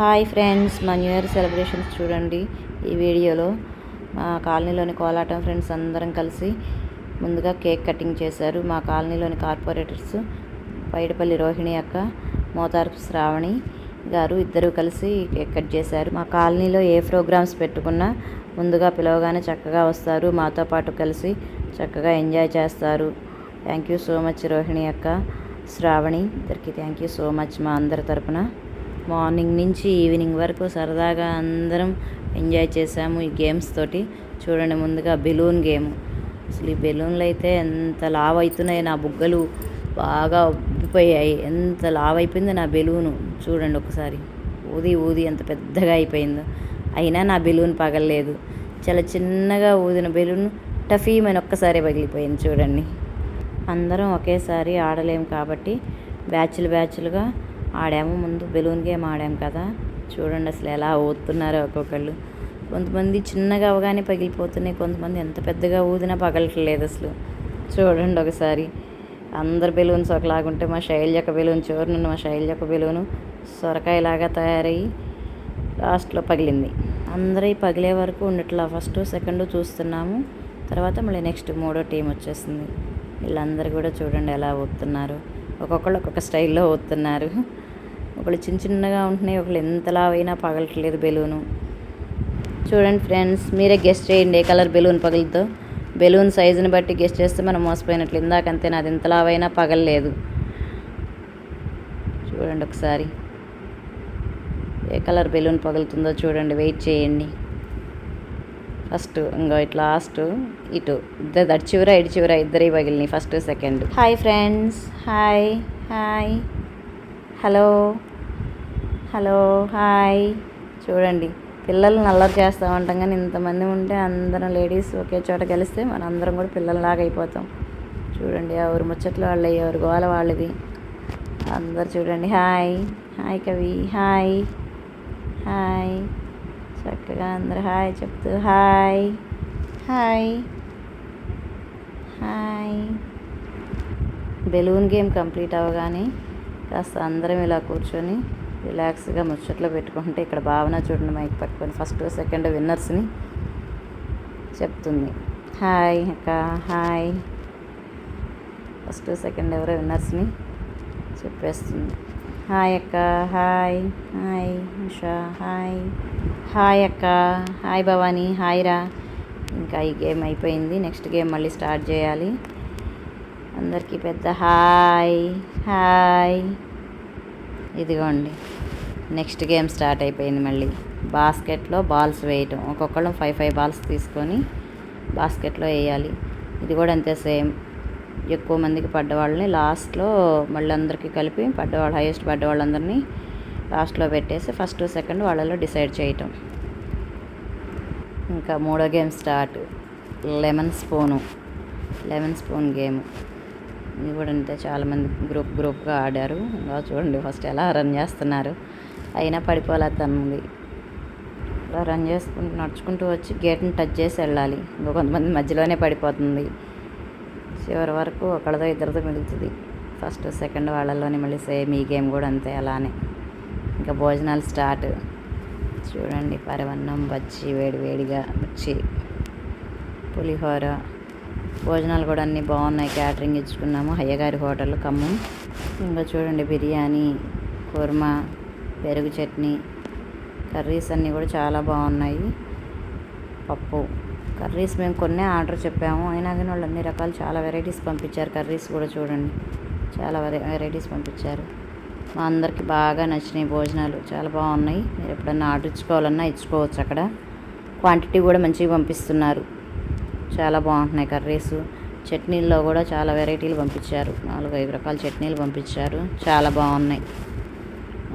Hi friends మా new year celebrations చూడండి ఈ వీడియోలో. మా కాలనీలోని కోలాటం ఫ్రెండ్స్ అందరం కలిసి ముందుగా కేక్ కటింగ్ చేశారు. మా కాలనీలోని కార్పొరేటర్స్ పైడపల్లి రోహిణి అక్క మోతారు శ్రావణి గారు ఇద్దరు కలిసి కేక్ కట్ చేశారు. మా కాలనీలో ఏ ప్రోగ్రామ్స్ పెట్టుకున్నా ముందుగా పిలవగానే చక్కగా వస్తారు. మాతో పాటు కలిసి చక్కగా ఎంజాయ్ చేస్తారు. Thank you so much Rohini అక్క శ్రావణి. ఇద్దరికి థ్యాంక్ యూ సో మచ్ మా అందరి తరపున. మార్నింగ్ నుంచి ఈవినింగ్ వరకు సరదాగా అందరం ఎంజాయ్ చేసాము ఈ గేమ్స్ తోటి. చూడండి ముందుగా బెలూన్ గేమ్. అసలు ఈ బెలూన్లు అయితే ఎంత లావ్ అవుతున్నాయి నా బుగ్గలు బాగా ఉబ్బిపోయాయి. ఎంత లావ్ అయిపోయింది నా బెలూను. చూడండి ఒకసారి. ఊది ఊది ఎంత పెద్దగా అయిపోయిందో. అయినా నా బెలూన్ పగలలేదు. చాలా చిన్నగా ఊదిన బెలూన్ టఫీమని ఒక్కసారి పగిలిపోయింది చూడండి. అందరం ఒకేసారి ఆడలేము కాబట్టి బ్యాచ్లు బ్యాచ్లుగా ఆడాము ముందు బెలూన్ గేమ్ ఆడాము కదా. చూడండి అసలు ఎలా ఊతున్నారో ఒక్కొక్కళ్ళు. కొంతమంది చిన్నగా అవగానే పగిలిపోతున్నాయి కొంతమంది ఎంత పెద్దగా ఊదినా పగలట్లేదు అసలు. చూడండి ఒకసారి. అందరు బెలూన్స్ ఒకలాగుంటే మా శైలి యొక్క బెలూన్ చివరినున్న మా శైలి యొక్క బెలూను సొరకాయలాగా తయారయ్యి లాస్ట్లో పగిలింది. అందరూ పగిలే వరకు ఉండట్లా. ఫస్ట్ సెకండ్ చూస్తున్నాము. తర్వాత మళ్ళీ నెక్స్ట్ మూడో టీం వచ్చేసింది. వీళ్ళందరూ కూడా చూడండి ఎలా ఊపుతున్నారు ఒక్కొక్కళ్ళు ఒక్కొక్క స్టైల్లో ఊతున్నారు ఒకళ్ళు చిన్న చిన్నగా ఉంటున్నాయి ఒకళ్ళు ఎంతలా అయినా పగలట్లేదు బెలూను. చూడండి ఫ్రెండ్స్ మీరే గెస్ట్ చేయండి ఏ కలర్ బెలూన్ పగులుతో బెలూన్ సైజుని బట్టి గెస్ట్ చేస్తే మనం మోసపోయినట్లు. ఇందాకంతే నాది ఎంతలా అయినా పగలలేదు. చూడండి ఒకసారి. ఏ కలర్ బెలూన్ పగులుతుందో చూడండి వెయిట్ చేయండి. ఫస్ట్ ఇంకో ఇటు లాస్ట్ ఇటు. ఇద్దరు అటు చివర ఇటు చివర ఇద్దరి పగిలినాయి first second hi friends hi hi hello hello hi చూడండి పిల్లలు నల్లరి చేస్తూ ఉంటాం కానీ ఇంతమంది ఉంటే అందరం లేడీస్ ఒకే చోట కలిస్తే మన అందరం కూడా పిల్లలలాగా అయిపోతాం. చూడండి ఎవరు ముచ్చట్లు వాళ్ళు ఎవరు గోల వాళ్ళది. అందరు చూడండి hi hi Kavi. Hi hi చక్కగా అందరు హాయ్ చెప్తూ hi. Hi. Hi. Balloon game complete అవ్వగానే కాస్త అందరం ఇలా కూర్చొని రిలాక్స్గా ముచ్చట్లో పెట్టుకుంటే ఇక్కడ భావన చూడండి మైక్ పట్టుకొని ఫస్ట్ సెకండ్ విన్నర్స్ని చెప్తుంది. హాయ్ అక్క హాయ్. ఫస్ట్ సెకండ్ ఎవరో విన్నర్స్ని చెప్పేస్తుంది. హాయ్ అక్క hi. Hi Usha hi. Hi అక్క. హాయ్ భవానీ. హాయ్ రా. ఇంకా ఈ గేమ్ అయిపోయింది. నెక్స్ట్ గేమ్ మళ్ళీ స్టార్ట్ చేయాలి. అందరికీ పెద్ద హాయ్. హాయ్. ఇదిగోండి. నెక్స్ట్ గేమ్ స్టార్ట్ అయిపోయింది మళ్ళీ. బాస్కెట్లో బాల్స్ వేయటం. ఒక్కొక్కళ్ళు ఫైవ్ ఫైవ్ బాల్స్ తీసుకొని బాస్కెట్లో వేయాలి. ఇది కూడా అంతే సేమ్. ఎక్కువ మందికి పడ్డవాళ్ళని లాస్ట్లో మళ్ళీ అందరికీ కలిపి పడ్డవాళ్ళు హైయెస్ట్ పడ్డవాళ్ళందరినీ లాస్ట్లో పెట్టేసి ఫస్ట్ సెకండ్ వాళ్ళలో డిసైడ్ చేయటం. ఇంకా మూడో game start. Lemon spoon. Lemon spoon game. ఇది కూడా అంతే చాలామంది గ్రూప్ గ్రూప్గా ఆడారు. ఇంకా చూడండి ఫస్ట్ ఎలా రన్ చేస్తున్నారు. అయినా పడిపోలేదన్నది ఇలా రన్ చేసుకుంటూ నడుచుకుంటూ వచ్చి గేట్ని టచ్ చేసి వెళ్ళాలి. ఇంకా కొంతమంది మధ్యలోనే పడిపోతుంది. చివరి వరకు ఒకళ్ళతో ఇద్దరితో మిగులుతుంది. ఫస్ట్ సెకండ్ వాళ్ళలోనే మళ్ళీ సేమ్ ఈ గేమ్ కూడా అంతే అలానే. ఇంకా భోజనాలు స్టార్ట్. చూడండి పరవన్నం బజ్జి వేడివేడిగా వచ్చి పులిహోర భోజనాలు కూడా అన్నీ బాగున్నాయి. క్యాటరింగ్ ఇచ్చుకున్నాము. అయ్యగారి హోటల్ ఖమ్మం. ఇంకా చూడండి బిర్యానీ కుర్మా పెరుగు చట్నీ కర్రీస్ అన్నీ కూడా చాలా బాగున్నాయి. పప్పు కర్రీస్ మేము కొన్ని ఆర్డర్ చెప్పాము. అయినా కానీ వాళ్ళు అన్ని రకాలు చాలా వెరైటీస్ పంపించారు. కర్రీస్ కూడా చూడండి చాలా వెరై వెరైటీస్ పంపించారు. మా అందరికి బాగా నచ్చినాయి భోజనాలు. చాలా బాగున్నాయి. మీరు ఎప్పుడన్నా ఆర్డర్ ఇచ్చుకోవాలన్నా ఇచ్చుకోవచ్చు అక్కడ. క్వాంటిటీ కూడా మంచిగా పంపిస్తున్నారు. చాలా బాగుంటున్నాయి కర్రీస్. చట్నీల్లో కూడా చాలా వెరైటీలు పంపించారు. నాలుగు ఐదు రకాల చట్నీలు పంపించారు. చాలా బాగున్నాయి.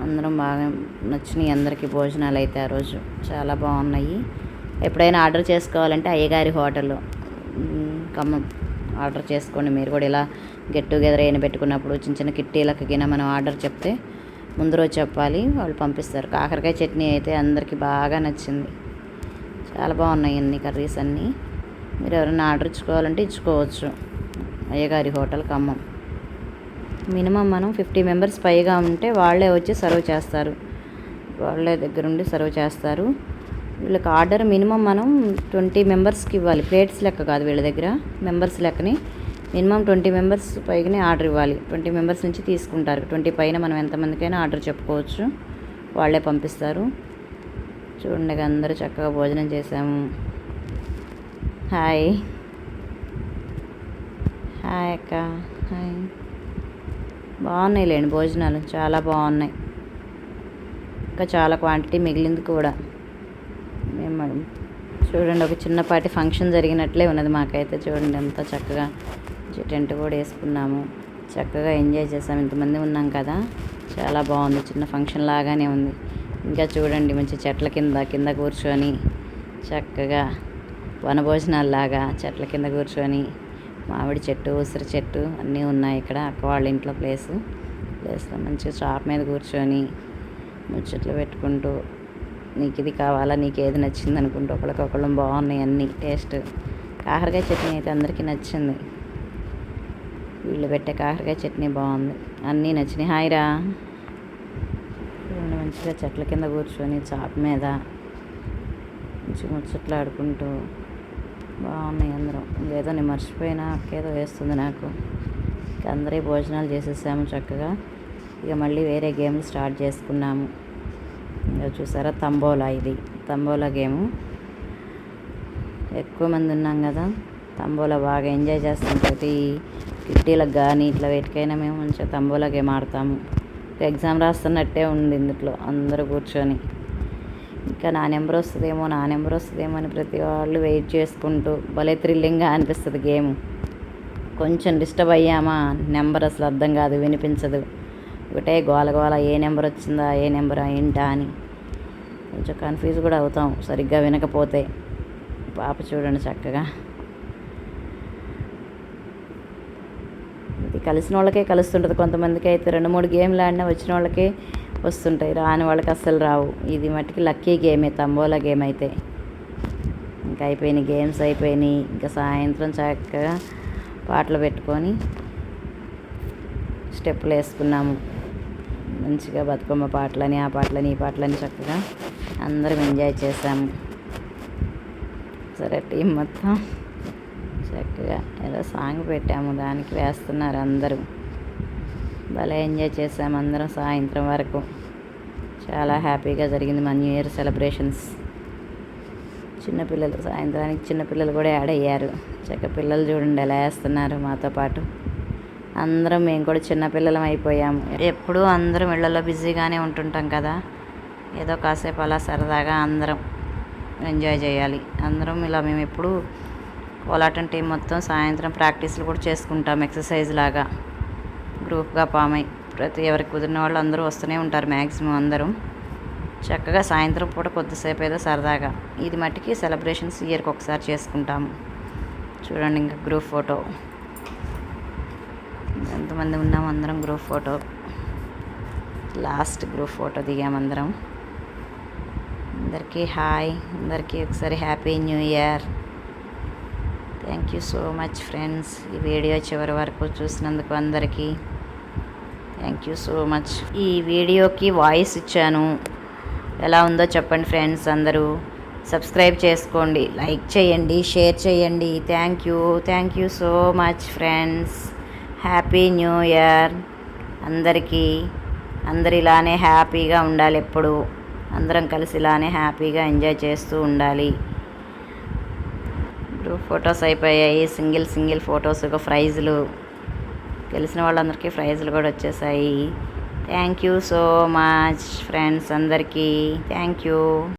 అందరం బాగా నచ్చినాయి అందరికీ భోజనాలు అయితే ఆ రోజు. చాలా బాగున్నాయి. ఎప్పుడైనా ఆర్డర్ చేసుకోవాలంటే అయ్యగారి హోటల్ ఖమ్మం. ఆర్డర్ చేసుకోండి మీరు కూడా ఇలా గెట్ టుగెదర్ అయిన పెట్టుకున్నప్పుడు చిన్న చిన్న కిట్టీలకు గిన మనం ఆర్డర్ చెప్తే ముందు రోజు చెప్పాలి. వాళ్ళు పంపిస్తారు. కాకరకాయ చట్నీ అయితే అందరికీ బాగా నచ్చింది. చాలా బాగున్నాయి అన్ని కర్రీస్ అన్నీ. మీరు ఎవరైనా ఆర్డర్ ఇచ్చుకోవాలంటే ఇచ్చుకోవచ్చు. అయ్యగారి హోటల్ ఖమ్మం. మినిమం మనం ఫిఫ్టీ మెంబర్స్ పైగా ఉంటే వాళ్ళే వచ్చి సర్వ్ చేస్తారు. వాళ్ళే దగ్గరుండి సర్వ్ చేస్తారు. వీళ్ళకి ఆర్డర్ మినిమం మనం ట్వంటీ మెంబర్స్కి ఇవ్వాలి. ప్లేట్స్ లెక్క కాదు వీళ్ళ దగ్గర. మెంబర్స్ లెక్కని మినిమం ట్వంటీ మెంబర్స్ పైగానే ఆర్డర్ ఇవ్వాలి. ట్వంటీ మెంబర్స్ నుంచి తీసుకుంటారు. ట్వంటీ పైన మనం ఎంతమందికైనా ఆర్డర్ చెప్పుకోవచ్చు. వాళ్ళే పంపిస్తారు. చూడండి అందరూ చక్కగా భోజనం చేసాము హాయ్. హాయ్ అక్క. హాయ్. బాగున్నాయి లేండి భోజనాలు. చాలా బాగున్నాయి. ఇంకా చాలా క్వాంటిటీ మిగిలింది కూడా. మేడం. చూడండి ఒక చిన్నపాటి ఫంక్షన్ జరిగినట్లే ఉన్నది మాకైతే చూడండి ఎంత చక్కగా. టెంట్ కూడా వేసుకున్నాము. చక్కగా ఎంజాయ్ చేసాము ఇంతమంది ఉన్నాం కదా. చాలా బాగుంది. చిన్న ఫంక్షన్ లాగానే ఉంది. ఇంకా చూడండి మంచి చెట్ల కింద కింద కూర్చొని చక్కగా వనభోజనాల్లాగా చెట్ల కింద కూర్చొని మామిడి చెట్టు ఉసిరి చెట్టు అన్నీ ఉన్నాయి ఇక్కడ. అక్క వాళ్ళ ఇంట్లో ప్లేసు. ప్లేస్లో మంచిగా షాప్ మీద కూర్చొని ముచ్చట్లు పెట్టుకుంటూ నీకు ఇది కావాలా నీకు ఏది నచ్చింది అనుకుంటూ ఒకళ్ళకొకళ్ళు బాగున్నాయి అన్నీ. టేస్ట్. కాకరకాయ చట్నీ అయితే అందరికీ నచ్చింది. వీళ్ళు పెట్టే కాకరకాయ చట్నీ బాగుంది. అన్నీ నచ్చినాయి. హాయిరా వీళ్ళు మంచిగా చెట్ల కింద కూర్చొని చాప్ మీద మంచి ముచ్చట్లు ఆడుకుంటూ బాగున్నాయి అందరం. ఇంకేదో నేను మర్చిపోయినా అక్కేదో వేస్తుంది నాకు. ఇక అందరి భోజనాలు చేసేసాము చక్కగా. ఇక మళ్ళీ వేరే గేమ్లు స్టార్ట్ చేసుకున్నాము. చూసారా? తంబోలా ఇది. Tambola game. ఎక్కువ మంది ఉన్నాం కదా. తంబోలా బాగా ఎంజాయ్ చేస్తాం ప్రతి కిట్టీలకు కానీ ఇట్లా వేటికైనా మేము మంచిగా తంబోలా గేమ్ ఆడతాము. ఎగ్జామ్ రాస్తున్నట్టే ఉంది ఇందులో అందరూ కూర్చొని. ఇంకా నా నెంబర్ వస్తుందేమో నా నెంబర్ వస్తుందేమో అని ప్రతి వాళ్ళు వెయిట్ చేసుకుంటూ భలే థ్రిల్లింగ్గా అనిపిస్తుంది గేమ్. కొంచెం డిస్టర్బ్ అయ్యామా? నెంబర్ అసలు అర్థం కాదు వినిపించదు. ఒకటే గోల గోల ఏ నెంబర్ వచ్చిందా ఏ నెంబర్ ఏంటా అని. కొంచెం కన్ఫ్యూజ్ కూడా అవుతాం సరిగ్గా వినకపోతే. పాప చూడండి చక్కగా. ఇది కలిసిన వాళ్ళకే కలుస్తుంటుంది. కొంతమందికి అయితే రెండు మూడు గేమ్లు ఆడినా వచ్చిన వాళ్ళకే వస్తుంటాయి. రాని వాళ్ళకి అస్సలు రావు. ఇది మట్టుకి లక్కీ గేమే తంబోలా గేమ్ అయితే. ఇంకా అయిపోయినాయి గేమ్స్ అయిపోయినాయి. ఇంకా సాయంత్రం చక్కగా పాటలు పెట్టుకొని స్టెప్పులు వేసుకున్నాము. మంచిగా బతుకమ్మ పాటలని ఆ పాటలని ఈ పాటలని చక్కగా అందరం ఎంజాయ్ చేసాము సరే టీం మొత్తం చక్కగా ఏదో సాంగ్ పెట్టాము దానికి వేస్తున్నారు అందరూ. భలే ఎంజాయ్ చేసాము అందరం సాయంత్రం వరకు. చాలా హ్యాపీగా జరిగింది మా న్యూ ఇయర్ సెలబ్రేషన్స్ చిన్నపిల్లలు సాయంత్రానికి చిన్నపిల్లలు కూడా యాడ్ అయ్యారు. చక్క పిల్లలు చూడండి ఎలా వేస్తున్నారు మాతో పాటు. అందరం మేము కూడా చిన్నపిల్లలం అయిపోయాము. ఎప్పుడూ అందరం ఇళ్ళలో బిజీగానే ఉంటుంటాం కదా. ఏదో కాసేపు అలా సరదాగా అందరం ఎంజాయ్ చేయాలి. అందరం ఇలా మేము ఎప్పుడు కోలాటం టీం మొత్తం సాయంత్రం ప్రాక్టీస్లు కూడా చేసుకుంటాం ఎక్సర్సైజ్ లాగా. గ్రూప్గా ఫామ్ అయ్యి ప్రతి ఎవరికి కుదిరిన వాళ్ళు అందరూ వస్తూనే ఉంటారు మ్యాక్సిమం అందరం. చక్కగా సాయంత్రం పూట కొద్దిసేపు ఏదో సరదాగా. ఇది మట్టికి సెలబ్రేషన్స్ ఇయర్కి ఒకసారి చేసుకుంటాము. చూడండి ఇంకా గ్రూప్ ఫోటో. ఎంతమంది ఉన్నాం అందరం group photo last group photo దిగామందరం అందరికీ హాయ్ అందరికీ ఒకసారి happy new year thank you so much friends ఈ వీడియో చివరి వరకు చూసినందుకు అందరికీ థ్యాంక్ యూ సో మచ్ ఈ వీడియోకి వాయిస్ ఇచ్చాను. ఎలా ఉందో చెప్పండి ఫ్రెండ్స్ అందరూ. సబ్స్క్రైబ్ చేసుకోండి లైక్ చేయండి షేర్ చేయండి. Thank you thank you so much friends happy new year. అందరికీ అందరు ఇలానే హ్యాపీగా ఉండాలి ఎప్పుడు. అందరం కలిసి ఇలానే హ్యాపీగా ఎంజాయ్ చేస్తూ ఉండాలి. గ్రూప్ ఫొటోస్ అయిపోయాయి. సింగిల్ సింగిల్ ఫొటోస్ ఒక ప్రైజులు. గెలిచిన వాళ్ళందరికీ ప్రైజులు కూడా వచ్చేసాయి. Thank you so much friends అందరికీ. Thank you.